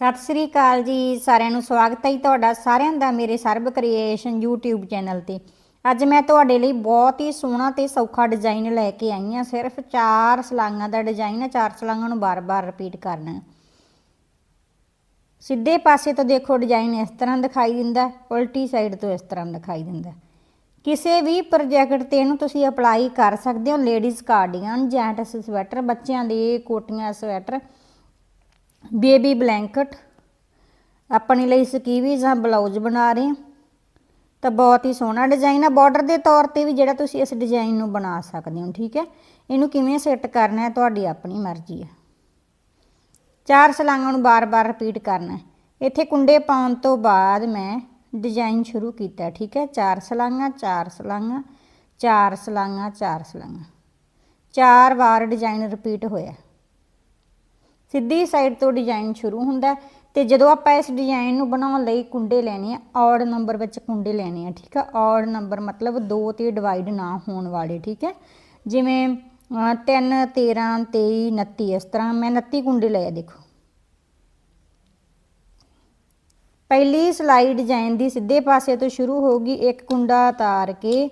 ਸਤਿ ਸ੍ਰੀ ਅਕਾਲ ਜੀ, ਸਾਰਿਆਂ ਨੂੰ ਸਵਾਗਤ ਹੈ ਜੀ ਤੁਹਾਡਾ ਸਾਰਿਆਂ ਦਾ ਮੇਰੇ ਸਰਬ ਕ੍ਰੀਏਸ਼ਨ YouTube ਚੈਨਲ ਤੇ। ਅੱਜ ਮੈਂ ਤੁਹਾਡੇ ਲਈ ਬਹੁਤ ਹੀ ਸੋਹਣਾ ਤੇ ਸੌਖਾ ਡਿਜ਼ਾਈਨ ਲੈ ਕੇ ਆਈ ਹਾਂ, ਸਿਰਫ ਚਾਰ ਸਲਾਈਆਂ ਦਾ ਡਿਜ਼ਾਈਨ ਹੈ, ਚਾਰ ਸਲਾਈਆਂ ਨੂੰ ਬਾਰ-ਬਾਰ ਰਿਪੀਟ ਕਰਨਾ ਸਿੱਧੇ ਪਾਸੇ ਤੋਂ ਦੇਖੋ, ਡਿਜ਼ਾਈਨ ਇਸ ਤਰ੍ਹਾਂ ਦਿਖਾਈ ਦਿੰਦਾ ਉਲਟੀ ਸਾਈਡ ਤੋਂ ਇਸ ਤਰ੍ਹਾਂ ਦਿਖਾਈ ਦਿੰਦਾ ਕਿਸੇ ਵੀ ਪ੍ਰੋਜੈਕਟ ਤੇ ਇਹਨੂੰ ਤੁਸੀਂ ਅਪਲਾਈ ਕਰ ਸਕਦੇ ਹੋ ਲੇਡੀਜ਼ ਕਾਰਡੀਗਨ ਜੈਂਟਸ ਸਵੈਟਰ ਬੱਚਿਆਂ ਦੇ ਕੋਟੀਆਂ ਸਵੈਟਰ ਬੇਬੀ ਬਲੈਂਕਟ। ਆਪਣੇ ਲਈ ਸਕੀਵੀਜ਼ ਆ ਬਲਾਊਜ਼ ਬਣਾ ਰਹੇ ਤਾਂ ਬਹੁਤ ਹੀ ਸੋਹਣਾ ਡਿਜ਼ਾਈਨ ਆ। ਬਾਰਡਰ ਦੇ ਤੌਰ ਤੇ ਵੀ ਜਿਹੜਾ ਤੁਸੀਂ ਇਸ ਡਿਜ਼ਾਈਨ ਨੂੰ ਬਣਾ ਸਕਦੇ ਹੋ, ਠੀਕ ਹੈ? ਇਹਨੂੰ ਕਿਵੇਂ ਸੈੱਟ ਕਰਨਾ ਹੈ, ਤੁਹਾਡੀ ਆਪਣੀ ਮਰਜ਼ੀ ਹੈ। ਚਾਰ ਸਲਾਂਗਾਂ ਨੂੰ ਬਾਰ-ਬਾਰ ਰਿਪੀਟ ਕਰਨਾ ਹੈ। ਇੱਥੇ ਕੁੰਡੇ ਪਾਉਣ ਤੋਂ ਬਾਅਦ ਮੈਂ ਡਿਜ਼ਾਈਨ ਸ਼ੁਰੂ ਕੀਤਾ, ਠੀਕ ਹੈ? ਚਾਰ ਸਲਾਂਗਾਂ ਚਾਰ ਸਲਾਂਗਾਂ ਚਾਰ ਸਲਾਂਗਾਂ ਚਾਰ ਸਲਾਂਗਾਂ। ਚਾਰ ਵਾਰ ਡਿਜ਼ਾਈਨ ਰਿਪੀਟ ਹੋਇਆ। ਸਿੱਧੀ ਸਾਈਡ ਤੋਂ ਡਿਜ਼ਾਈਨ ਸ਼ੁਰੂ ਹੁੰਦਾ ਹੈ ਤੇ ਜਦੋਂ ਆਪਾਂ ਇਸ ਡਿਜ਼ਾਈਨ ਨੂੰ ਬਣਾਉਣ ਲਈ ਕੁੰਡੇ ਲੈਣੇ ਆ ਔਡ ਨੰਬਰ ਵਿੱਚ ਕੁੰਡੇ ਲੈਣੇ ਆ, ਠੀਕ ਆ? ਔਡ ਨੰਬਰ ਮਤਲਬ 2 ਤੇ ਡਿਵਾਈਡ ਨਾ ਹੋਣ ਵਾਲੇ, ਠੀਕ ਹੈ ਜਿਵੇਂ 3 13 23 29 ਇਸ ਤਰ੍ਹਾਂ ਮੈਂ 29 ਕੁੰਡੇ ਲਏ ਆ, ਦੇਖੋ। ਪਹਿਲੀ ਸਲਾਈ ਡਿਜ਼ਾਈਨ ਦੀ ਸਿੱਧੇ ਪਾਸੇ ਤੋਂ ਸ਼ੁਰੂ ਹੋਊਗੀ, ਇੱਕ ਕੁੰਡਾ ਤਾਰ ਕੇ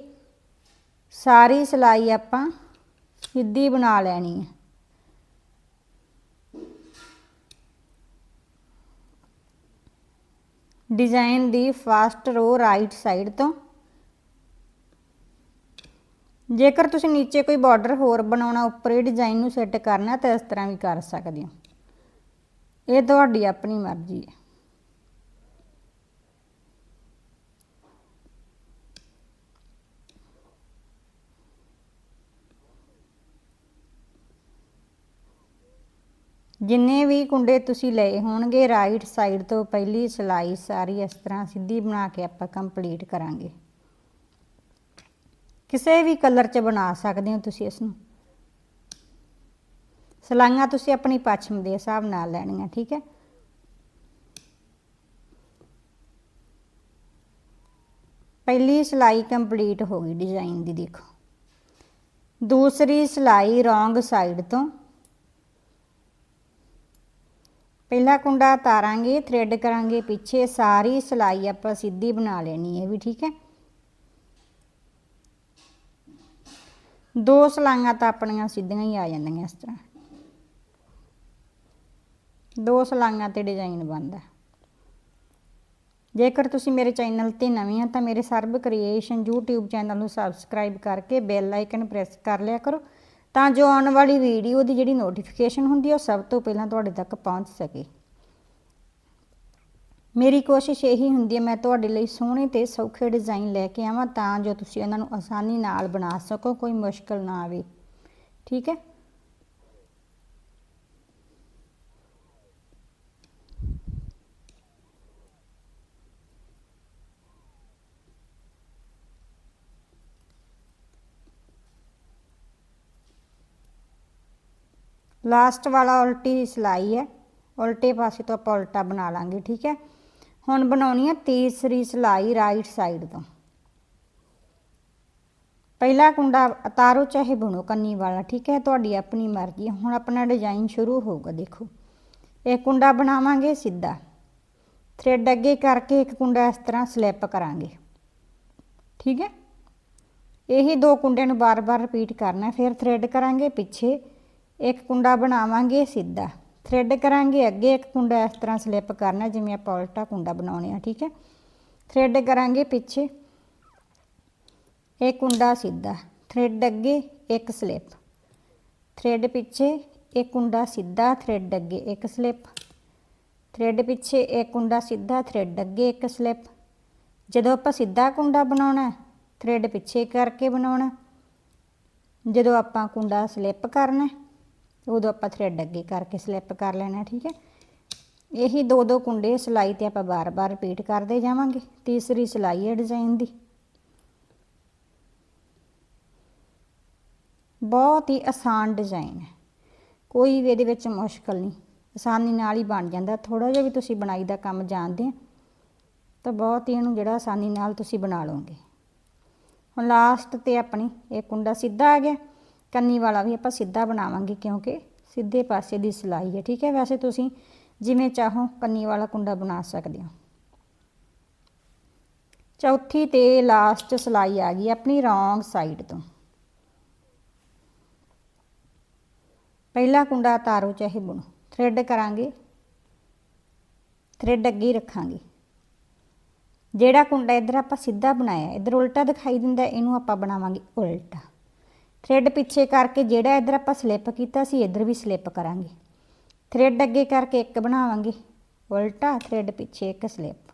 ਸਾਰੀ ਸਲਾਈ ਆਪਾਂ ਸਿੱਧੀ ਬਣਾ ਲੈਣੀ ਹੈ ਡਿਜ਼ਾਈਨ ਦੀ ਫਸਟ ਰੋ ਰਾਈਟ ਸਾਈਡ ਤੋਂ। ਜੇਕਰ ਤੁਸੀਂ ਨੀਚੇ ਕੋਈ ਬਾਰਡਰ ਹੋਰ ਬਣਾਉਣਾ, ਉੱਪਰ ਇਹ ਡਿਜ਼ਾਈਨ ਨੂੰ ਸੈੱਟ ਕਰਨਾ ਤਾਂ ਇਸ ਤਰ੍ਹਾਂ ਵੀ ਕਰ ਸਕਦੇ ਹੋ। ਇਹ ਤੁਹਾਡੀ ਆਪਣੀ ਮਰਜ਼ੀ ਹੈ। ਜਿੰਨੇ ਵੀ ਕੁੰਡੇ ਤੁਸੀਂ ਲਏ ਹੋਣਗੇ ਰਾਈਟ ਸਾਈਡ ਤੋਂ ਪਹਿਲੀ ਸਲਾਈ ਸਾਰੀ ਇਸ ਤਰ੍ਹਾਂ ਸਿੱਧੀ ਬਣਾ ਕੇ ਆਪਾਂ ਕੰਪਲੀਟ ਕਰਾਂਗੇ। ਕਿਸੇ ਵੀ ਕਲਰ 'ਚ ਬਣਾ ਸਕਦੇ ਹੋ ਤੁਸੀਂ ਇਸ ਨੂੰ ਸਲਾਈਆਂ ਤੁਸੀਂ ਆਪਣੀ ਪੱਛਮ ਦੇ ਹਿਸਾਬ ਨਾਲ ਲੈਣੀਆਂ, ਠੀਕ ਹੈ? ਪਹਿਲੀ ਸਲਾਈ ਕੰਪਲੀਟ ਹੋ ਗਈ ਡਿਜ਼ਾਈਨ ਦੀ, ਦੇਖੋ। ਦੂਸਰੀ ਸਲਾਈ ਰੋਂਗ ਸਾਈਡ ਤੋਂ ਪਹਿਲਾ ਕੁੰਡਾ ਤਾਰਾਂਗੇ ਥ੍ਰੈਡ ਕਰਾਂਗੇ, ਪਿੱਛੇ ਸਾਰੀ ਸਲਾਈ ਆਪਾਂ ਸਿੱਧੀ ਬਣਾ ਲੈਣੀ ਹੈ ਵੀ, ਠੀਕ ਹੈ। ਦੋ ਸਲਾਈਆਂ ਤਾਂ ਆਪਣੀਆਂ ਸਿੱਧੀਆਂ ਹੀ ਆ ਜਾਂਦੀਆਂ ਇਸ ਤਰ੍ਹਾਂ। ਦੋ ਸਲਾਈਆਂ ਤੇ ਡਿਜ਼ਾਈਨ ਬਣਦਾ। ਜੇਕਰ ਤੁਸੀਂ ਮੇਰੇ ਚੈਨਲ ਤੇ ਨਵੇਂ ਆ ਤਾਂ ਮੇਰੇ ਸਰਬ ਕ੍ਰੀਏਸ਼ਨ YouTube ਚੈਨਲ ਨੂੰ ਸਬਸਕ੍ਰਾਈਬ ਕਰਕੇ ਬੈਲ ਆਈਕਨ ਪ੍ਰੈਸ ਕਰ ਲਿਆ ਕਰੋ। ਤਾਂ ਜੋ ਆਉਣ ਵਾਲੀ ਵੀਡੀਓ ਦੀ ਜਿਹੜੀ ਨੋਟੀਫਿਕੇਸ਼ਨ ਹੁੰਦੀ ਹੈ ਉਹ ਸਭ ਤੋਂ ਪਹਿਲਾਂ ਤੁਹਾਡੇ ਤੱਕ ਪਹੁੰਚ ਸਕੇ। ਮੇਰੀ ਕੋਸ਼ਿਸ਼ ਇਹੀ ਹੁੰਦੀ ਹੈ ਮੈਂ ਤੁਹਾਡੇ ਲਈ ਸੋਹਣੇ ਤੇ ਸੌਖੇ ਡਿਜ਼ਾਈਨ ਲੈ ਕੇ ਆਵਾਂ ਤਾਂ ਜੋ ਤੁਸੀਂ ਉਹਨਾਂ ਨੂੰ ਆਸਾਨੀ ਨਾਲ ਬਣਾ ਸਕੋ, ਕੋਈ ਮੁਸ਼ਕਲ ਨਾ ਆਵੇ। ਠੀਕ ਹੈ? ਲਾਸਟ ਵਾਲਾ ਉਲਟੀ ਸਿਲਾਈ ਹੈ। ਉਲਟੇ ਪਾਸੇ ਤੋਂ ਆਪਾਂ ਉਲਟਾ ਬਣਾ ਲਾਂਗੇ, ਠੀਕ ਹੈ। ਹੁਣ ਬਣਾਉਣੀ ਹੈ ਤੀਸਰੀ ਸਿਲਾਈ ਰਾਈਟ ਸਾਈਡ ਤੋਂ। ਪਹਿਲਾ ਕੁੰਡਾ ਉਤਾਰੋ, ਚਾਹੇ ਬਣੋ ਕੰਨੀ ਵਾਲਾ, ਠੀਕ ਹੈ। ਤੁਹਾਡੀ ਆਪਣੀ ਮਰਜ਼ੀ ਹੁਣ ਆਪਣਾ ਡਿਜ਼ਾਈਨ ਸ਼ੁਰੂ ਹੋਊਗਾ, ਦੇਖੋ। ਇਹ ਕੁੰਡਾ ਬਣਾਵਾਂਗੇ ਸਿੱਧਾ। ਥ੍ਰੈਡ ਅੱਗੇ ਕਰਕੇ ਇੱਕ ਕੁੰਡਾ ਇਸ ਤਰ੍ਹਾਂ ਸਲਿੱਪ ਕਰਾਂਗੇ। ਠੀਕ ਹੈ। ਇਹੀ ਦੋ ਕੁੰਡਿਆਂ ਨੂੰ ਬਾਰ-ਬਾਰ ਰਿਪੀਟ ਕਰਨਾ ਫਿਰ ਥ੍ਰੈਡ ਕਰਾਂਗੇ ਪਿੱਛੇ। ਇੱਕ ਕੁੰਡਾ ਬਣਾਵਾਂਗੇ ਸਿੱਧਾ। ਥ੍ਰੈਡ ਕਰਾਂਗੇ ਅੱਗੇ ਇੱਕ ਕੁੰਡਾ ਇਸ ਤਰ੍ਹਾਂ ਸਲਿੱਪ ਕਰਨਾ, ਜਿਵੇਂ ਆਪਾਂ ਉਲਟਾ ਕੁੰਡਾ ਬਣਾਉਣੇ ਆ ਠੀਕ ਹੈ? ਥ੍ਰੈਡ ਕਰਾਂਗੇ ਪਿੱਛੇ। ਇਹ ਕੁੰਡਾ ਸਿੱਧਾ। ਥ੍ਰੈਡ ਅੱਗੇ ਇੱਕ ਸਲਿੱਪ ਥ੍ਰੈਡ ਪਿੱਛੇ ਇੱਕ ਕੁੰਡਾ ਸਿੱਧਾ ਥ੍ਰੈਡ ਅੱਗੇ ਇੱਕ ਸਲਿੱਪ ਥ੍ਰੈਡ ਪਿੱਛੇ ਇੱਕ ਕੁੰਡਾ ਸਿੱਧਾ ਥ੍ਰੈਡ ਅੱਗੇ ਇੱਕ ਸਲਿੱਪ ਜਦੋਂ ਆਪਾਂ ਸਿੱਧਾ ਕੁੰਡਾ ਬਣਾਉਣਾ ਥ੍ਰੈਡ ਪਿੱਛੇ ਕਰਕੇ ਬਣਾਉਣਾ। ਜਦੋਂ ਆਪਾਂ ਕੁੰਡਾ ਸਲਿੱਪ ਕਰਨਾ ਉਦੋਂ ਆਪਾਂ ਥ੍ਰੈਡ ਅੱਗੇ ਕਰਕੇ ਸਲਿੱਪ ਕਰ ਲੈਣਾ, ਠੀਕ ਹੈ? ਇਹੀ ਦੋ ਦੋ ਕੁੰਡੇ ਸਿਲਾਈ ਤੇ ਆਪਾਂ ਬਾਰ-ਬਾਰ ਰਿਪੀਟ ਕਰਦੇ ਜਾਵਾਂਗੇ, ਤੀਸਰੀ ਸਿਲਾਈ ਹੈ ਡਿਜ਼ਾਈਨ ਦੀ। ਬਹੁਤ ਹੀ ਆਸਾਨ ਡਿਜ਼ਾਈਨ ਹੈ। ਕੋਈ ਵੀ ਇਹਦੇ ਵਿੱਚ ਮੁਸ਼ਕਲ ਨਹੀਂ। ਆਸਾਨੀ ਨਾਲ ਹੀ ਬਣ ਜਾਂਦਾ। ਥੋੜਾ ਜਿਹਾ ਵੀ ਤੁਸੀਂ ਬਣਾਈ ਦਾ ਕੰਮ ਜਾਣਦੇ ਆ ਤਾਂ ਬਹੁਤ ਹੀ ਇਹਨੂੰ ਜਿਹੜਾ ਆਸਾਨੀ ਨਾਲ ਤੁਸੀਂ ਬਣਾ ਲਓਗੇ। ਹੁਣ ਲਾਸਟ ਤੇ ਆਪਣੀ ਇਹ ਕੁੰਡਾ ਸਿੱਧਾ ਆ ਗਿਆ। ਕੰਨੀ ਵਾਲਾ ਵੀ ਆਪਾਂ ਸਿੱਧਾ ਬਣਾਵਾਂਗੇ ਕਿਉਂਕਿ ਸਿੱਧੇ ਪਾਸੇ ਦੀ ਸਿਲਾਈ ਹੈ, ਠੀਕ ਹੈ? ਵੈਸੇ ਤੁਸੀਂ ਜਿਵੇਂ ਚਾਹੋ ਕੰਨੀ ਵਾਲਾ ਕੁੰਡਾ ਬਣਾ ਸਕਦੇ ਹੋ। ਚੌਥੀ ਤੇ ਲਾਸਟ ਸਿਲਾਈ ਆ ਗਈ ਆਪਣੀ ਰੋਂਗ ਸਾਈਡ ਤੋਂ। ਪਹਿਲਾ ਕੁੰਡਾ ਤਾਰੋ ਚਾਹੇ ਬੁਣੋ ਥ੍ਰੈਡ ਕਰਾਂਗੇ ਥ੍ਰੈਡ ਅੱਗੇ ਹੀ ਰੱਖਾਂਗੇ। ਜਿਹੜਾ ਕੁੰਡਾ ਇਧਰ ਆਪਾਂ ਸਿੱਧਾ ਬਣਾਇਆ, ਇਧਰ ਉਲਟਾ ਦਿਖਾਈ ਦਿੰਦਾ, ਇਹਨੂੰ ਆਪਾਂ ਬਣਾਵਾਂਗੇ ਉਲਟਾ। ਥ੍ਰੈਡ ਪਿੱਛੇ ਕਰਕੇ ਜਿਹੜਾ ਇੱਧਰ ਆਪਾਂ ਸਲਿੱਪ ਕੀਤਾ ਸੀ, ਇੱਧਰ ਵੀ ਸਲਿੱਪ ਕਰਾਂਗੇ। ਥ੍ਰੈਡ ਅੱਗੇ ਕਰਕੇ ਇੱਕ ਬਣਾਵਾਂਗੇ। ਉਲਟਾ ਥ੍ਰੈਡ ਪਿੱਛੇ ਇੱਕ ਸਲਿੱਪ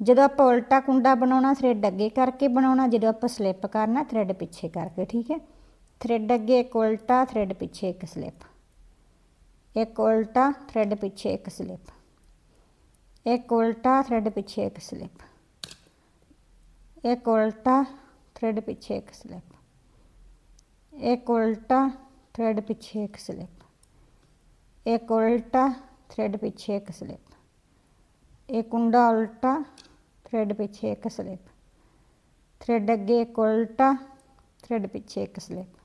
ਜਦੋਂ ਆਪਾਂ ਉਲਟਾ ਕੁੰਡਾ ਬਣਾਉਣਾ ਥ੍ਰੈਡ ਅੱਗੇ ਕਰਕੇ ਬਣਾਉਣਾ, ਜਦੋਂ ਆਪਾਂ ਸਲਿੱਪ ਕਰਨਾ ਥ੍ਰੈਡ ਪਿੱਛੇ ਕਰਕੇ, ਠੀਕ ਹੈ? ਥ੍ਰੈਡ ਅੱਗੇ ਇੱਕ ਉਲਟਾ ਥ੍ਰੈਡ ਪਿੱਛੇ ਇੱਕ ਸਲਿੱਪ ਇੱਕ ਉਲਟਾ ਥ੍ਰੈਡ ਪਿੱਛੇ ਇੱਕ ਸਲਿੱਪ ਇੱਕ ਉਲਟਾ ਥ੍ਰੈਡ ਪਿੱਛੇ ਇੱਕ ਸਲਿੱਪ ਇੱਕ ਉਲਟਾ ਥ੍ਰੈਡ ਪਿੱਛੇ ਇੱਕ ਸਲਿੱਪ ਇੱਕ ਉਲਟਾ ਥ੍ਰੈਡ ਪਿੱਛੇ ਇੱਕ ਸਲਿੱਪ ਇੱਕ ਉਲਟਾ ਥ੍ਰੈਡ ਪਿੱਛੇ ਇੱਕ ਸਲਿੱਪ ਇੱਕ ਕੁੰਡਾ ਉਲਟਾ ਥ੍ਰੈਡ ਪਿੱਛੇ ਇੱਕ ਸਲਿੱਪ ਥ੍ਰੈਡ ਅੱਗੇ ਇੱਕ ਉਲਟਾ ਥ੍ਰੈਡ ਪਿੱਛੇ ਇੱਕ ਸਲਿੱਪ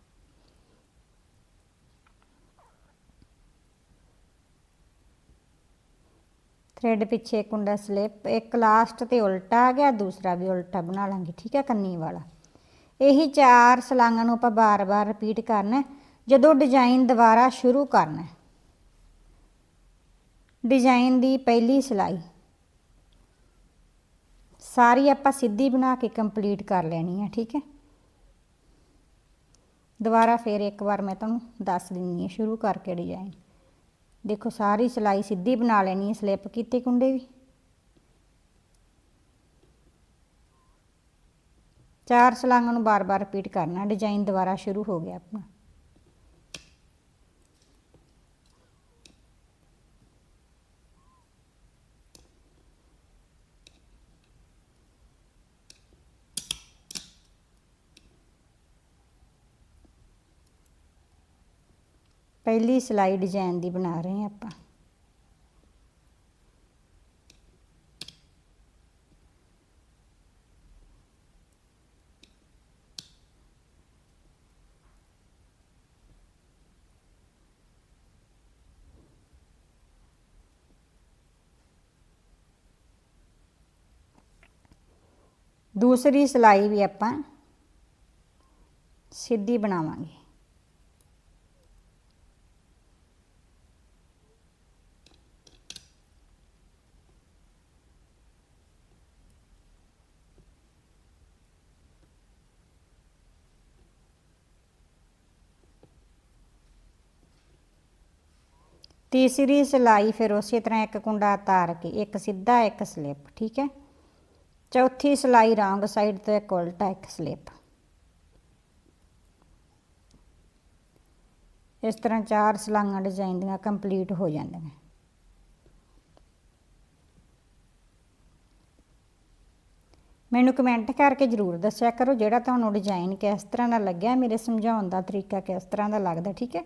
ਥ੍ਰੈਡ ਪਿੱਛੇ ਕੁੰਡਾ ਸਲਿੱਪ ਇੱਕ ਲਾਸਟ ਤੇ ਉਲਟਾ ਆ ਗਿਆ ਦੂਸਰਾ ਵੀ ਉਲਟਾ ਬਣਾ ਲਾਂਗੇ ਠੀਕ ਹੈ ਕੰਨੀ ਵਾਲਾ ਇਹੀ ਚਾਰ ਸਲਾਂਗਾਂ ਨੂੰ ਆਪਾਂ ਬਾਰ-ਬਾਰ ਰਿਪੀਟ ਕਰਨਾ ਜਦੋਂ ਡਿਜ਼ਾਈਨ ਦੁਬਾਰਾ ਸ਼ੁਰੂ ਕਰਨਾ ਹੈ। ਡਿਜ਼ਾਈਨ ਦੀ ਪਹਿਲੀ ਸਲਾਈ। ਸਾਰੀ ਆਪਾਂ ਸਿੱਧੀ ਬਣਾ ਕੇ ਕੰਪਲੀਟ ਕਰ ਲੈਣੀ ਹੈ, ਠੀਕ ਹੈ। ਦੁਬਾਰਾ ਫੇਰ ਇੱਕ ਵਾਰ ਮੈਂ ਤੁਹਾਨੂੰ ਦੱਸ ਦਿੰਨੀ ਹਾਂ ਸ਼ੁਰੂ ਕਰਕੇ ਡਿਜ਼ਾਈਨ ਦੇਖੋ, ਸਾਰੀ ਸਲਾਈ ਸਿੱਧੀ ਬਣਾ ਲੈਣੀ ਹੈ ਸਲਿੱਪ ਕੀਤੇ ਕੁੰਡੇ ਵੀ ਚਾਰ ਸਲਾਂਗਾਂ ਨੂੰ ਬਾਰ-ਬਾਰ ਰਿਪੀਟ ਕਰਨਾ ਡਿਜ਼ਾਈਨ ਦੁਬਾਰਾ ਸ਼ੁਰੂ ਹੋ ਗਿਆ ਆਪਣਾ। ਪਹਿਲੀ ਸਲਾਈ ਡਿਜ਼ਾਈਨ ਦੀ ਬਣਾ ਰਹੇ ਹਾਂ ਆਪਾਂ। ਦੂਸਰੀ ਸਲਾਈ ਵੀ ਆਪਾਂ ਸਿੱਧੀ ਬਣਾਵਾਂਗੇ। ਤੀਸਰੀ ਸਲਾਈ ਫਿਰ ਉਸੇ ਤਰ੍ਹਾਂ ਇੱਕ ਕੁੰਡਾ ਤਾਰ ਕੇ, ਇੱਕ ਸਿੱਧਾ, ਇੱਕ ਸਲਿੱਪ, ਠੀਕ ਹੈ? ਚੌਥੀ ਸਲਾਈ ਰੌਂਗ ਸਾਈਡ ਤੋਂ ਇੱਕ ਉਲਟਾ ਇੱਕ ਸਲਿੱਪ। ਇਸ ਤਰ੍ਹਾਂ ਚਾਰ ਸਲਾਈਆਂ ਡਿਜ਼ਾਈਨ ਦੀਆਂ ਕੰਪਲੀਟ ਹੋ ਜਾਂਦੀਆਂ। ਮੈਨੂੰ ਕਮੈਂਟ ਕਰਕੇ ਜਰੂਰ ਦੱਸਿਆ ਕਰੋ ਜਿਹੜਾ ਤੁਹਾਨੂੰ ਡਿਜ਼ਾਈਨ ਕਿਸ ਤਰ੍ਹਾਂ ਦਾ ਲੱਗਿਆ, ਮੇਰੇ ਸਮਝਾਉਣ ਦਾ ਤਰੀਕਾ ਕਿਸ ਤਰ੍ਹਾਂ ਦਾ ਲੱਗਦਾ, ਠੀਕ ਹੈ?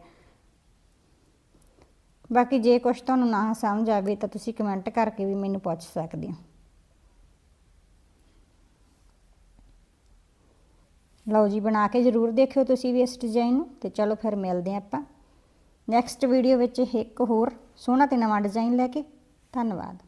ਬਾਕੀ ਜੇ ਕੁਝ ਤੁਹਾਨੂੰ ਨਾ ਸਮਝ ਆਵੇ ਤਾਂ ਤੁਸੀਂ ਕਮੈਂਟ ਕਰਕੇ ਵੀ ਮੈਨੂੰ ਪੁੱਛ ਸਕਦੇ ਹੋ। ਲਓ ਜੀ, ਬਣਾ ਕੇ ਜ਼ਰੂਰ ਦੇਖਿਓ ਤੁਸੀਂ ਵੀ ਇਸ ਡਿਜ਼ਾਈਨ ਨੂੰ ਤੇ ਚਲੋ ਫਿਰ ਮਿਲਦੇ ਹਾਂ ਆਪਾਂ। ਨੈਕਸਟ ਵੀਡੀਓ ਵਿੱਚ ਇੱਕ ਹੋਰ ਸੋਹਣਾ ਤੇ ਨਵਾਂ ਡਿਜ਼ਾਈਨ ਲੈ ਕੇ। ਧੰਨਵਾਦ।